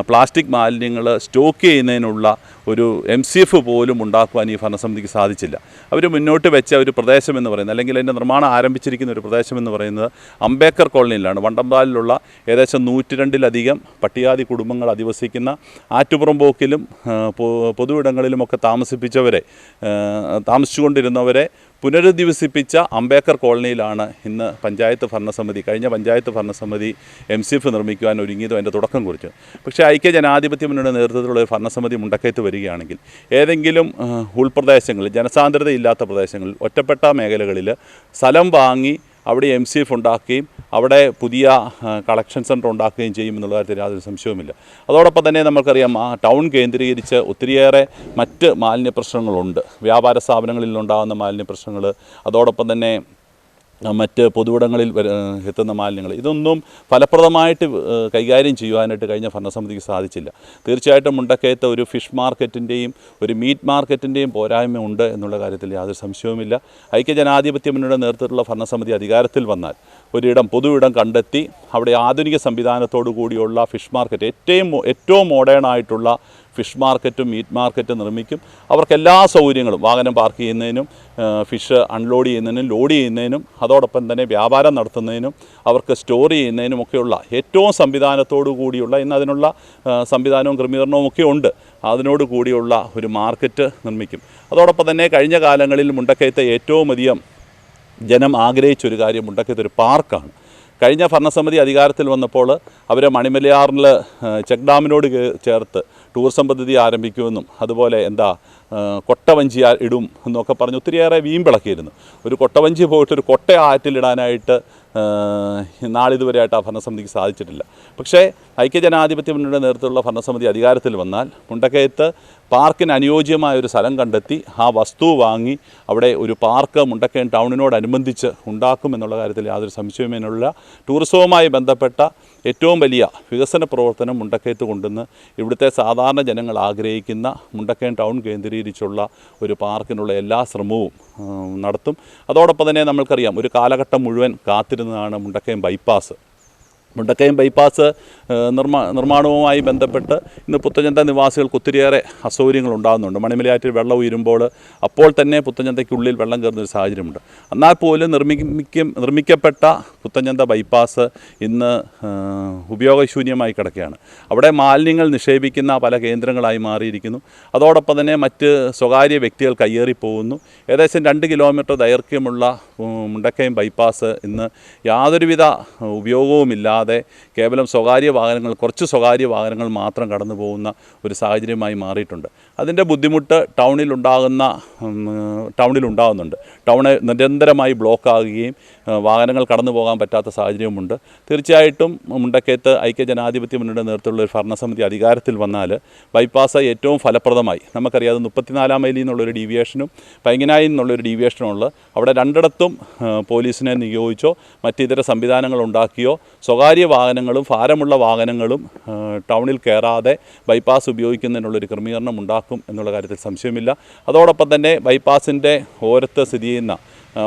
പ്ലാസ്റ്റിക് മാലിന്യങ്ങൾ സ്റ്റോക്ക് ചെയ്യുന്നതിനുള്ള ഒരു എം സി എഫ് പോലും ഉണ്ടാക്കുവാൻ ഈ ഭരണസമിതിക്ക് സാധിച്ചില്ല. അവർ മുന്നോട്ട് വെച്ച ഒരു പ്രദേശം എന്ന് പറയുന്നത് അല്ലെങ്കിൽ അതിന്റെ നിർമ്മാണം ആരംഭിച്ചിരിക്കുന്ന ഒരു പ്രദേശം എന്ന് പറയുന്നത് അംബേക്കർ കോളനിയിലാണ്. വണ്ടമ്പാലിലുള്ള ഏകദേശം നൂറ്റി രണ്ടിലധികം പട്ടികാതി കുടുംബങ്ങൾ അധിവസിക്കുന്ന ആറ്റുപുറമ്പോക്കിലും പൊതുവിടങ്ങളിലുമൊക്കെ താമസിപ്പിച്ചവരെ താമസിച്ചുകൊണ്ടിരുന്നവരെ പുനരധിവസിപ്പിച്ച അംബേക്കർ കോളനിയിലാണ് ഇന്ന് പഞ്ചായത്ത് ഭരണസമിതി കഴിഞ്ഞ പഞ്ചായത്ത് ഭരണസമിതി എം സി എഫ് നിർമ്മിക്കുവാൻ ഒരുങ്ങിയതും അതിന്റെ തുടക്കം കുറിച്ചു. പക്ഷേ ഐക്യ ജനാധിപത്യ മുന്നണിയുടെ നേതൃത്വത്തിലുള്ള ഭരണസമിതി മുണ്ടക്കയത്ത് വരികയാണെങ്കിൽ ഏതെങ്കിലും ഉൾപ്രദേശങ്ങളിൽ ജനസാന്ദ്രതയില്ലാത്ത പ്രദേശങ്ങളിൽ ഒറ്റപ്പെട്ട മേഖലകളിൽ സ്ഥലം വാങ്ങി അവിടെ എം സി എഫ് ഉണ്ടാക്കുകയും അവിടെ പുതിയ കളക്ഷൻ സെന്റർ ഉണ്ടാക്കുകയും ചെയ്യും എന്നുള്ള കാര്യത്തിൽ യാതൊരു സംശയവുമില്ല. അതോടൊപ്പം തന്നെ നമുക്കറിയാം ആ ടൗൺ കേന്ദ്രീകരിച്ച് ഒത്തിരിയേറെ മറ്റ് മാലിന്യ പ്രശ്നങ്ങളുണ്ട്. വ്യാപാര സ്ഥാപനങ്ങളിൽ ഉണ്ടാകുന്ന മാലിന്യ പ്രശ്നങ്ങൾ അതോടൊപ്പം തന്നെ മറ്റ് പൊതുവിടങ്ങളിൽ എത്തുന്ന മാലിന്യങ്ങൾ. ഇതൊന്നും ഫലപ്രദമായിട്ട് കൈകാര്യം ചെയ്യുവാനായിട്ട് കഴിഞ്ഞ ഭരണസമിതിക്ക് സാധിച്ചില്ല. തീർച്ചയായിട്ടും മുണ്ടക്കയത്ത് ഒരു ഫിഷ് മാർക്കറ്റിന്റെയും ഒരു മീറ്റ് മാർക്കറ്റിന്റെയും പോരായ്മ ഉണ്ട് എന്നുള്ള കാര്യത്തിൽ യാതൊരു സംശയവുമില്ല. ഐക്യജനാധിപത്യ മുന്നണിയുടെ നേതൃത്വത്തിലുള്ള ഭരണസമിതി അധികാരത്തിൽ വന്നാൽ ഒരിടം പൊതുവിടം കണ്ടെത്തി അവിടെ ആധുനിക സംവിധാനത്തോടു കൂടിയുള്ള ഫിഷ് മാർക്കറ്റ് ഏറ്റവും ഏറ്റവും മോഡേൺ ആയിട്ടുള്ള ഫിഷ് മാർക്കറ്റും മീറ്റ് മാർക്കറ്റും നിർമ്മിക്കും. അവർക്ക് എല്ലാ സൗകര്യങ്ങളും വാഹനം പാർക്ക് ചെയ്യുന്നതിനും ഫിഷ് അൺലോഡ് ചെയ്യുന്നതിനും ലോഡ് ചെയ്യുന്നതിനും അതോടൊപ്പം തന്നെ വ്യാപാരം നടത്തുന്നതിനും അവർക്ക് സ്റ്റോർ ചെയ്യുന്നതിനും ഒക്കെയുള്ള ഏറ്റവും സംവിധാനത്തോടു കൂടിയുള്ള ഇന്ന് അതിനുള്ള സംവിധാനവും ക്രമീകരണവും ഒക്കെ ഉണ്ട്. അതിനോട് കൂടിയുള്ള ഒരു മാർക്കറ്റ് നിർമ്മിക്കും. അതോടൊപ്പം തന്നെ കഴിഞ്ഞ കാലങ്ങളിൽ മുണ്ടക്കയത്തെ ഏറ്റവും അധികം ജനം ആഗ്രഹിച്ചൊരു കാര്യം മുണ്ടക്കയത്തൊരു പാർക്കാണ്. കഴിഞ്ഞ ഭരണസമിതി അധികാരത്തിൽ വന്നപ്പോൾ അവരെ മണിമലയാറിൽ ചെക്ക് ഡാമിനോട് ചേർത്ത് ടൂറിസം പദ്ധതി ആരംഭിക്കുമെന്നും അതുപോലെ എന്താ കൊട്ടവഞ്ചി ഇടും എന്നൊക്കെ പറഞ്ഞ് ഒത്തിരിയേറെ വീമ്പിളക്കിയിരുന്നു. ഒരു കൊട്ടവഞ്ചി പോയിട്ട് ഒരു കൊട്ട ആറ്റിലിടാനായിട്ട് നാളിതുവരെയായിട്ട് ആ ഭരണസമിതിക്ക് സാധിച്ചിട്ടില്ല. പക്ഷേ ഐക്യജനാധിപത്യ മുന്നണിയുടെ നേതൃത്വത്തിലുള്ള ഭരണസമിതി അധികാരത്തിൽ വന്നാൽ മുണ്ടക്കയത്ത് പാർക്കിന് അനുയോജ്യമായ ഒരു സ്ഥലം കണ്ടെത്തി ആ വസ്തു വാങ്ങി അവിടെ ഒരു പാർക്ക് മുണ്ടക്കയം ടൗണിനോടനുബന്ധിച്ച് ഉണ്ടാക്കും എന്നുള്ള കാര്യത്തിൽ യാതൊരു സംശയവുമേനുള്ള ടൂറിസവുമായി ബന്ധപ്പെട്ട ഏറ്റവും വലിയ വികസന പ്രവർത്തനം മുണ്ടക്കയത്ത് കൊണ്ടുവന്ന് ഇവിടുത്തെ സാധാരണ ജനങ്ങൾ ആഗ്രഹിക്കുന്ന മുണ്ടക്കയം ടൗൺ കേന്ദ്രീകരിച്ചുള്ള ഒരു പാർക്കിനുള്ള എല്ലാ ശ്രമവും നടത്തും. അതോടൊപ്പം തന്നെ നമ്മൾക്കറിയാം ഒരു കാലഘട്ടം മുഴുവൻ കാത്തിരുന്നതാണ് മുണ്ടക്കയം ബൈപ്പാസ്. മുണ്ടക്കയം ബൈപ്പാസ് നിർമ്മാ നിർമ്മാണവുമായി ബന്ധപ്പെട്ട് ഇന്ന് പുത്തഞ്ചന്ത നിവാസികൾക്ക് ഒത്തിരിയേറെ അസൗകര്യങ്ങൾ ഉണ്ടാകുന്നുണ്ട്. മണിമലയാറ്റിൽ വെള്ളം ഉയരുമ്പോൾ അപ്പോൾ തന്നെ പുത്തഞ്ചന്തയ്ക്കുള്ളിൽ വെള്ളം കയറുന്നൊരു സാഹചര്യമുണ്ട്. എന്നാൽ പോലും നിർമ്മിക്കും നിർമ്മിക്കപ്പെട്ട പുത്തഞ്ചന്ത ബൈപ്പാസ് ഇന്ന് ഉപയോഗശൂന്യമായി കിടക്കുകയാണ്. അവിടെ മാലിന്യങ്ങൾ നിക്ഷേപിക്കുന്ന പല കേന്ദ്രങ്ങളായി മാറിയിരിക്കുന്നു. അതോടൊപ്പം തന്നെ മറ്റ് സ്വകാര്യ വ്യക്തികൾ കയ്യേറിപ്പോകുന്നു. ഏകദേശം രണ്ട് കിലോമീറ്റർ ദൈർഘ്യമുള്ള മുണ്ടക്കയം ബൈപ്പാസ് ഇന്ന് യാതൊരുവിധ ഉപയോഗവുമില്ലാതെ കേവലം സ്വകാര്യ വാഹനങ്ങൾ കുറച്ച് സ്വകാര്യ വാഹനങ്ങൾ മാത്രം കടന്നു പോകുന്ന ഒരു സാഹചര്യമായി മാറിയിട്ടുണ്ട്. അതിന്റെ ബുദ്ധിമുട്ട് ടൗണിലുണ്ടാകുന്ന ടൗണിലുണ്ടാകുന്നുണ്ട് ടൗണ് നിരന്തരമായി ബ്ലോക്ക് ആകുകയും വാഹനങ്ങൾ കടന്നു പോകാൻ പറ്റാത്ത സാഹചര്യമുണ്ട് തീർച്ചയായിട്ടും മുണ്ടക്കയത്ത് ഐക്യജനാധിപത്യ മുന്നണിയുടെ നേതൃത്വത്തിലുള്ള ഒരു ഭരണസമിതി അധികാരത്തിൽ വന്നാൽ ബൈപ്പാസ് ഏറ്റവും ഫലപ്രദമായി. നമുക്കറിയാം അത് മുപ്പത്തിനാലാം മൈലിൽ നിന്നുള്ളൊരു ഡീവിയേഷനും പൈങ്ങനായിൽ നിന്നുള്ളൊരു ഡീവിയേഷനും ഉള്ളത് അവിടെ രണ്ടിടത്തും പോലീസിനെ നിയോഗിച്ചോ മറ്റിതര സംവിധാനങ്ങൾ ഉണ്ടാക്കിയോ സ്വകാര്യ വാഹനങ്ങളും ഭാരമുള്ള വാഹനങ്ങളും ടൗണിൽ കയറാതെ ബൈപ്പാസ് ഉപയോഗിക്കുന്നതിനുള്ളൊരു ക്രമീകരണം ഉണ്ടാക്കും എന്നുള്ള കാര്യത്തിൽ സംശയമില്ല. അതോടൊപ്പം തന്നെ ബൈപ്പാസിന്റെ ഓരത്ത് സ്ഥിതി ചെയ്യുന്ന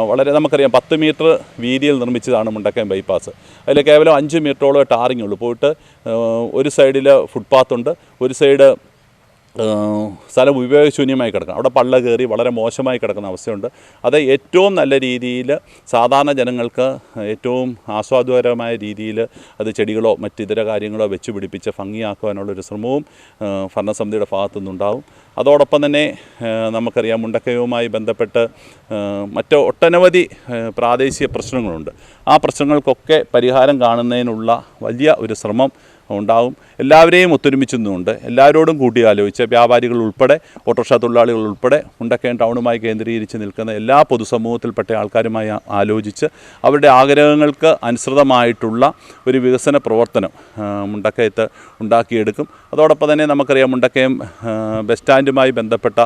വളരെ നമുക്കറിയാം പത്ത് മീറ്റർ വീതിയിൽ നിർമ്മിച്ചതാണ് മുണ്ടക്കയം ബൈപ്പാസ് അതിൽ കേവലം അഞ്ച് മീറ്ററോളം ടാറിങ് ഉള്ളൂ. പോയിട്ട് ഒരു സൈഡിൽ ഫുട്പാത്തുണ്ട് ഒരു സൈഡ് സ്ഥലം ഉപയോഗശൂന്യമായി കിടക്കണം. അവിടെ പള്ള കയറി വളരെ മോശമായി കിടക്കുന്ന അവസ്ഥയുണ്ട്. അത് ഏറ്റവും നല്ല രീതിയിൽ സാധാരണ ജനങ്ങൾക്ക് ഏറ്റവും ആസ്വാദ്യകരമായ രീതിയിൽ അത് ചെടികളോ മറ്റിതര കാര്യങ്ങളോ വെച്ച് പിടിപ്പിച്ച് ഭംഗിയാക്കുവാനുള്ളൊരു ശ്രമവും ഭരണസമിതിയുടെ ഭാഗത്തു നിന്നുണ്ടാവും. അതോടൊപ്പം തന്നെ നമുക്കറിയാം മുണ്ടക്കയവുമായി ബന്ധപ്പെട്ട് മറ്റ് ഒട്ടനവധി പ്രാദേശിക പ്രശ്നങ്ങളുണ്ട്. ആ പ്രശ്നങ്ങൾക്കൊക്കെ പരിഹാരം കാണുന്നതിനുള്ള വലിയ ഒരു ശ്രമം ഉണ്ടാവും. എല്ലാവരെയും ഒത്തൊരുമിച്ച് നിന്നുകൊണ്ട് എല്ലാവരോടും കൂട്ടിയാലോചിച്ച് വ്യാപാരികൾ ഉൾപ്പെടെ ഓട്ടോറിക്ഷ തൊഴിലാളികൾ ഉൾപ്പെടെ മുണ്ടക്കയം ടൗണുമായി കേന്ദ്രീകരിച്ച് നിൽക്കുന്ന എല്ലാ പൊതുസമൂഹത്തിൽപ്പെട്ട ആൾക്കാരുമായി ആലോചിച്ച് അവരുടെ ആഗ്രഹങ്ങൾക്ക് അനുസൃതമായിട്ടുള്ള ഒരു വികസന പ്രവർത്തനം മുണ്ടക്കയത്ത് ഉണ്ടാക്കിയെടുക്കും. അതോടൊപ്പം തന്നെ നമുക്കറിയാം മുണ്ടക്കയം ബസ് സ്റ്റാൻഡുമായി ബന്ധപ്പെട്ട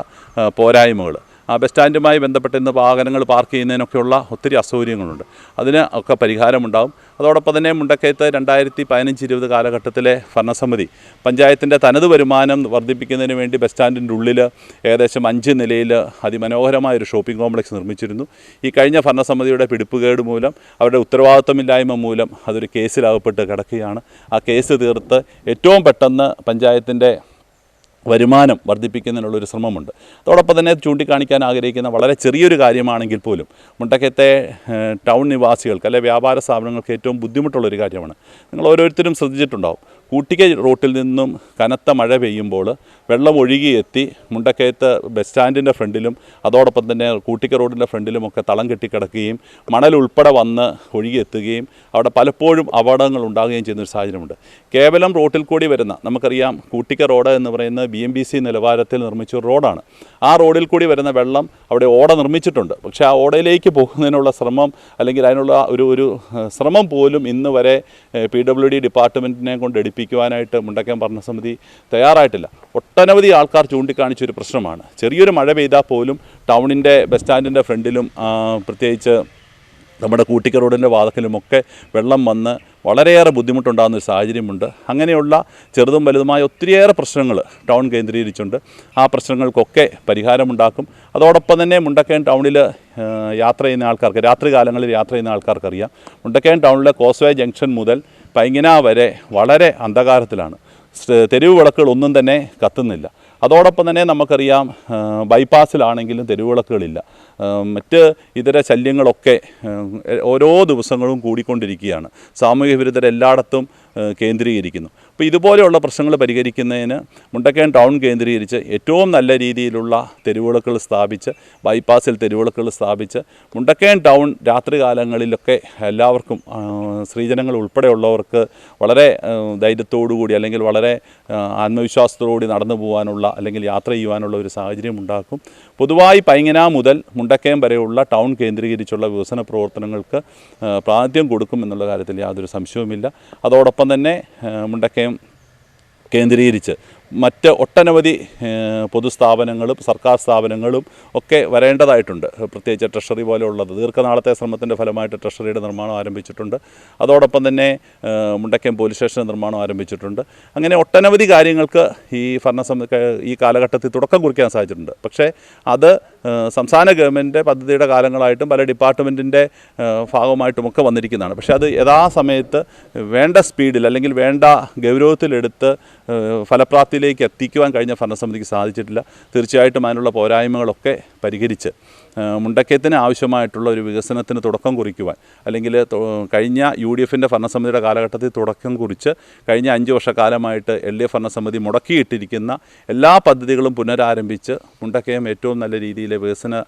പോരായ്മകൾ. ബസ് സ്റ്റാൻഡുമായി ബന്ധപ്പെട്ട് ഇന്ന് വാഹനങ്ങൾ പാർക്ക് ചെയ്യുന്നതിനൊക്കെയുള്ള ഒത്തിരി അസൗകര്യങ്ങളുണ്ട്. അതിന് ഒക്കെ പരിഹാരമുണ്ടാകും. അതോടൊപ്പം തന്നെ മുണ്ടക്കയത്ത് രണ്ടായിരത്തി പതിനഞ്ച് ഇരുപത് കാലഘട്ടത്തിലെ ഭരണസമിതി പഞ്ചായത്തിന്റെ തനത് വരുമാനം വർദ്ധിപ്പിക്കുന്നതിന് വേണ്ടി ബസ് സ്റ്റാൻഡിന്റെ ഉള്ളിൽ ഏകദേശം അഞ്ച് നിലയിൽ അതിമനോഹരമായ ഒരു ഷോപ്പിംഗ് കോംപ്ലക്സ് നിർമ്മിച്ചിരുന്നു. ഈ കഴിഞ്ഞ ഭരണസമിതിയുടെ പിടിപ്പുകേട് മൂലം അവരുടെ ഉത്തരവാദിത്വമില്ലായ്മ മൂലം അതൊരു കേസിലകപ്പെട്ട് കിടക്കുകയാണ്. ആ കേസ് തീർത്ത് ഏറ്റവും പെട്ടെന്ന് പഞ്ചായത്തിന്റെ വരുമാനം വർദ്ധിപ്പിക്കുന്നതിനുള്ളൊരു ശ്രമമുണ്ട്. അതോടൊപ്പം തന്നെ ചൂണ്ടിക്കാണിക്കാൻ ആഗ്രഹിക്കുന്ന വളരെ ചെറിയൊരു കാര്യമാണെങ്കിൽ പോലും മുണ്ടക്കത്തെ ടൗൺ നിവാസികൾക്ക് അല്ലെ വ്യാപാര സ്ഥാപനങ്ങൾക്ക് ഏറ്റവും ബുദ്ധിമുട്ടുള്ളൊരു കാര്യമാണ്. നിങ്ങൾ ഓരോരുത്തരും ശ്രദ്ധിച്ചിട്ടുണ്ടാവും. കൂട്ടിക റോട്ടിൽ നിന്നും കനത്ത മഴ പെയ്യുമ്പോൾ വെള്ളം ഒഴുകിയെത്തി മുണ്ടക്കയത്ത് ബസ് സ്റ്റാൻഡിന്റെ ഫ്രണ്ടിലും അതോടൊപ്പം തന്നെ കൂട്ടിക്ക റോഡിന്റെ ഫ്രണ്ടിലുമൊക്കെ തളം കെട്ടിക്കിടക്കുകയും മണൽ ഉൾപ്പെടെ വന്ന് ഒഴുകിയെത്തുകയും അവിടെ പലപ്പോഴും അപകടങ്ങൾ ഉണ്ടാകുകയും ചെയ്യുന്ന ഒരു സാഹചര്യമുണ്ട്. കേവലം റോട്ടിൽ കൂടി വരുന്ന നമുക്കറിയാം കൂട്ടിക്ക റോഡ് എന്ന് പറയുന്നത് ബി എം ബി സി നിലവാരത്തിൽ നിർമ്മിച്ച റോഡാണ്. ആ റോഡിൽ കൂടി വരുന്ന വെള്ളം അവിടെ ഓട നിർമ്മിച്ചിട്ടുണ്ട്. പക്ഷേ ആ ഓടയിലേക്ക് പോകുന്നതിനുള്ള ശ്രമം അല്ലെങ്കിൽ അതിനുള്ള ഒരു ഒരു ശ്രമം പോലും ഇന്ന് വരെ പി ഡബ്ല്യു ഡി ഡിപ്പാർട്ട്മെന്റിനെ കൊണ്ട് എടുപ്പിക്കുവാനായിട്ട് മുണ്ടക്കയം ഭരണസമിതി തയ്യാറായിട്ടില്ല. ഒട്ടനവധി ആൾക്കാർ ചൂണ്ടിക്കാണിച്ചൊരു പ്രശ്നമാണ്. ചെറിയൊരു മഴ പെയ്താൽ പോലും ടൗണിന്റെ ബസ് സ്റ്റാൻഡിന്റെ ഫ്രണ്ടിലും പ്രത്യേകിച്ച് നമ്മുടെ കൂട്ടിക്ക റോഡിന്റെ വാതക്കലുമൊക്കെ വെള്ളം വന്ന് വളരെയേറെ ബുദ്ധിമുട്ടുണ്ടാകുന്ന ഒരു സാഹചര്യമുണ്ട്. അങ്ങനെയുള്ള ചെറുതും വലുതുമായ ഒത്തിരിയേറെ പ്രശ്നങ്ങൾ ടൗൺ കേന്ദ്രീകരിച്ചുണ്ട്. ആ പ്രശ്നങ്ങൾക്കൊക്കെ പരിഹാരമുണ്ടാക്കും. അതോടൊപ്പം തന്നെ മുണ്ടക്കയം ടൗണിൽ യാത്ര ചെയ്യുന്ന ആൾക്കാർക്ക് രാത്രി കാലങ്ങളിൽ യാത്ര ചെയ്യുന്ന ആൾക്കാർക്കറിയാം. മുണ്ടക്കയം ടൗണിലെ കോസ്വേ ജംഗ്ഷൻ മുതൽ പൈങ്ങന വരെ വളരെ അന്ധകാരത്തിലാണ്. തെരുവ് വിളക്കുകൾ ഒന്നും തന്നെ കത്തുന്നില്ല. അതോടൊപ്പം തന്നെ നമുക്കറിയാം ബൈപ്പാസിലാണെങ്കിലും തെരുവിളക്കുകളില്ല മറ്റ് ഇതര ശല്യങ്ങളൊക്കെ ഓരോ ദിവസങ്ങളും കൂടിക്കൊണ്ടിരിക്കുകയാണ്. സാമൂഹ്യ വിരുദ്ധർ എല്ലായിടത്തും കേന്ദ്രീകരിക്കുന്നു. അപ്പോൾ ഇതുപോലെയുള്ള പ്രശ്നങ്ങൾ പരിഹരിക്കുന്നതിന് മുണ്ടക്കയം ടൗൺ കേന്ദ്രീകരിച്ച് ഏറ്റവും നല്ല രീതിയിലുള്ള തെരുവിളക്കുകൾ സ്ഥാപിച്ച് ബൈപ്പാസിൽ തെരുവിളക്കുകൾ സ്ഥാപിച്ച് മുണ്ടക്കയം ടൗൺ രാത്രികാലങ്ങളിലൊക്കെ എല്ലാവർക്കും സ്ത്രീജനങ്ങൾ ഉൾപ്പെടെയുള്ളവർക്ക് വളരെ ധൈര്യത്തോടുകൂടി അല്ലെങ്കിൽ വളരെ ആത്മവിശ്വാസത്തോടുകൂടി നടന്നു പോകാനുള്ള അല്ലെങ്കിൽ യാത്ര ചെയ്യുവാനുള്ള ഒരു സാഹചര്യം ഉണ്ടാക്കും. പൊതുവായി പൈങ്ങന മുതൽ മുണ്ടക്കയം വരെയുള്ള ടൗൺ കേന്ദ്രീകരിച്ചുള്ള വികസന പ്രവർത്തനങ്ങൾക്ക് പ്രാതിനിധ്യം കൊടുക്കും എന്നുള്ള കാര്യത്തിൽ യാതൊരു സംശയവുമില്ല. അതോടൊപ്പം തന്നെ മുണ്ടക്കയം കേന്ദ്രീകരിച്ച്. മറ്റ് ഒട്ടനവധി പൊതുസ്ഥാപനങ്ങളും സർക്കാർ സ്ഥാപനങ്ങളും ഒക്കെ വരേണ്ടതായിട്ടുണ്ട്. പ്രത്യേകിച്ച് ട്രഷറി പോലെയുള്ളത്. ദീർഘനാളത്തെ ശ്രമത്തിന്റെ ഫലമായിട്ട് ട്രഷറിയുടെ നിർമ്മാണം ആരംഭിച്ചിട്ടുണ്ട്. അതോടൊപ്പം തന്നെ മുണ്ടക്കം പോലീസ് സ്റ്റേഷൻ നിർമ്മാണം ആരംഭിച്ചിട്ടുണ്ട്. അങ്ങനെ ഒട്ടനവധി കാര്യങ്ങൾക്ക് ഈ ഭരണ ഈ കാലഘട്ടത്തിൽ തുടക്കം കുറിക്കാൻ സാധിച്ചിട്ടുണ്ട്. പക്ഷേ അത് സംസ്ഥാന ഗവൺമെന്റ് പദ്ധതിയുടെ കാലങ്ങളായിട്ടും പല ഡിപ്പാർട്ട്മെന്റിന്റെ ഭാഗമായിട്ടുമൊക്കെ വന്നിരിക്കുന്നതാണ്. പക്ഷേ അത് യഥാസമയത്ത് വേണ്ട സ്പീഡിൽ അല്ലെങ്കിൽ വേണ്ട ഗൗരവത്തിലെടുത്ത് ഏഹ്, ഫലപ്രാപ്തിയിലേക്ക് എത്തിക്കുവാൻ കഴിഞ്ഞ ഭരണസമിതിക്ക് സാധിച്ചിട്ടില്ല. തീർച്ചയായിട്ടും അതിനുള്ള പോരായ്മകളൊക്കെ പരിഹരിച്ച് മുണ്ടക്കയത്തിന് ആവശ്യമായിട്ടുള്ള ഒരു വികസനത്തിന് തുടക്കം കുറിക്കുവാൻ അല്ലെങ്കിൽ കഴിഞ്ഞ യു ഡി എഫിന്റെ ഭരണസമിതിയുടെ കാലഘട്ടത്തിൽ തുടക്കം കുറിച്ച് കഴിഞ്ഞ അഞ്ച് വർഷക്കാലമായിട്ട് എൽ ഡി എഫ് ഭരണസമിതി മുടക്കിയിട്ടിരിക്കുന്ന എല്ലാ പദ്ധതികളും പുനരാരംഭിച്ച് മുണ്ടക്കയം ഏറ്റവും നല്ല രീതിയിലെ വികസന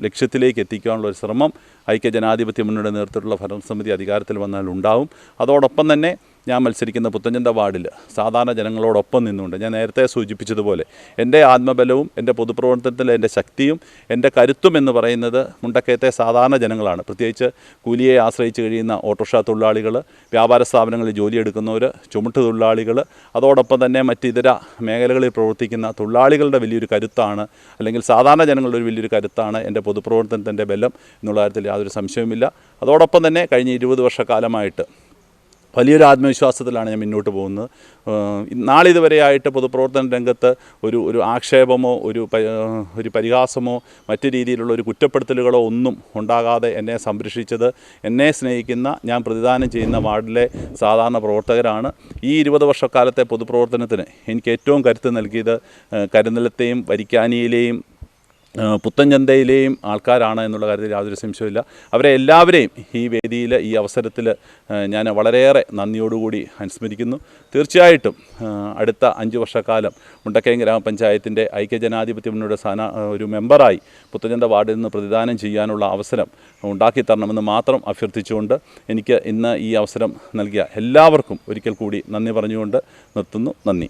ലക്ഷ്യത്തിലേക്ക് എത്തിക്കാനുള്ള ഒരു ശ്രമം ഐക്യ ജനാധിപത്യ മുന്നണിയുടെ നേതൃത്വത്തിലുള്ള ഭരണസമിതി അധികാരത്തിൽ വന്നാൽ ഉണ്ടാവും. അതോടൊപ്പം തന്നെ ഞാൻ മത്സരിക്കുന്ന പുത്തഞ്ചന്ത വാർഡിൽ സാധാരണ ജനങ്ങളോടൊപ്പം നിന്നുകൊണ്ട് ഞാൻ നേരത്തെ സൂചിപ്പിച്ചതുപോലെ എന്റെ ആത്മബലവും എന്റെ പൊതുപ്രവർത്തനത്തിലെ എന്റെ ശക്തിയും എന്റെ കരുത്തും എന്ന് പറയുന്നത് മുണ്ടക്കയത്തെ സാധാരണ ജനങ്ങളാണ്. പ്രത്യേകിച്ച് കൂലിയെ ആശ്രയിച്ച് കഴിയുന്ന ഓട്ടോറിക്ഷ തൊഴിലാളികൾ വ്യാപാര സ്ഥാപനങ്ങളിൽ ജോലിയെടുക്കുന്നവർ ചുമട്ട് തൊഴിലാളികൾ അതോടൊപ്പം തന്നെ മറ്റിതര മേഖലകളിൽ പ്രവർത്തിക്കുന്ന തൊഴിലാളികളുടെ വലിയൊരു കരുത്താണ് അല്ലെങ്കിൽ സാധാരണ ജനങ്ങളുടെ ഒരു വലിയൊരു കരുത്താണ് എന്റെ പൊതുപ്രവർത്തനത്തിന്റെ ബലം എന്നുള്ള കാര്യത്തിൽ യാതൊരു സംശയവുമില്ല. അതോടൊപ്പം തന്നെ കഴിഞ്ഞ ഇരുപത് വർഷക്കാലമായിട്ട് വലിയൊരു ആത്മവിശ്വാസത്തിലാണ് ഞാൻ മുന്നോട്ട് പോകുന്നത്. നാളിതുവരെ ആയിട്ട് പൊതുപ്രവർത്തന രംഗത്ത് ഒരു ഒരു ആക്ഷേപമോ ഒരു ഒരു പരിഹാസമോ മറ്റു രീതിയിലുള്ള ഒരു കുറ്റപ്പെടുത്തലുകളോ ഒന്നും ഉണ്ടാകാതെ എന്നെ സംരക്ഷിച്ചത് എന്നെ സ്നേഹിക്കുന്ന ഞാൻ പ്രതിദാനം ചെയ്യുന്ന വാർഡിലെ സാധാരണ പ്രവർത്തകരാണ്. ഈ ഇരുപത് വർഷക്കാലത്തെ പൊതുപ്രവർത്തനത്തിന് എനിക്ക് ഏറ്റവും കരുത്ത് നൽകിയത് കരുന്നലത്തെയും വരിക്കാനിയിലെയും ഏഹ് പുത്തൻചന്തയിലെയും ആൾക്കാരാണ് എന്നുള്ള കാര്യത്തിൽ യാതൊരു സംശയമില്ല അവരെ എല്ലാവരെയും ഈ വേദിയിൽ ഈ അവസരത്തിൽ ഞാൻ വളരെയേറെ നന്ദിയോടുകൂടി അനുസ്മരിക്കുന്നു. തീർച്ചയായിട്ടും അടുത്ത അഞ്ച് വർഷക്കാലം മുണ്ടക്കയം ഗ്രാമപഞ്ചായത്തിന്റെ ഐക്യജനാധിപത്യ മുന്നോട്ട് സ്ഥാന ഒരു മെമ്പറായി പുത്തഞ്ചന്ത വാർഡിൽ നിന്ന് പ്രതിദാനം ചെയ്യാനുള്ള അവസരം ഉണ്ടാക്കി തരണമെന്ന് മാത്രം അഭ്യർത്ഥിച്ചുകൊണ്ട് എനിക്ക് ഇന്ന് ഈ അവസരം നൽകിയ എല്ലാവർക്കും ഒരിക്കൽ കൂടി നന്ദി പറഞ്ഞുകൊണ്ട് നിർത്തുന്നു. നന്ദി.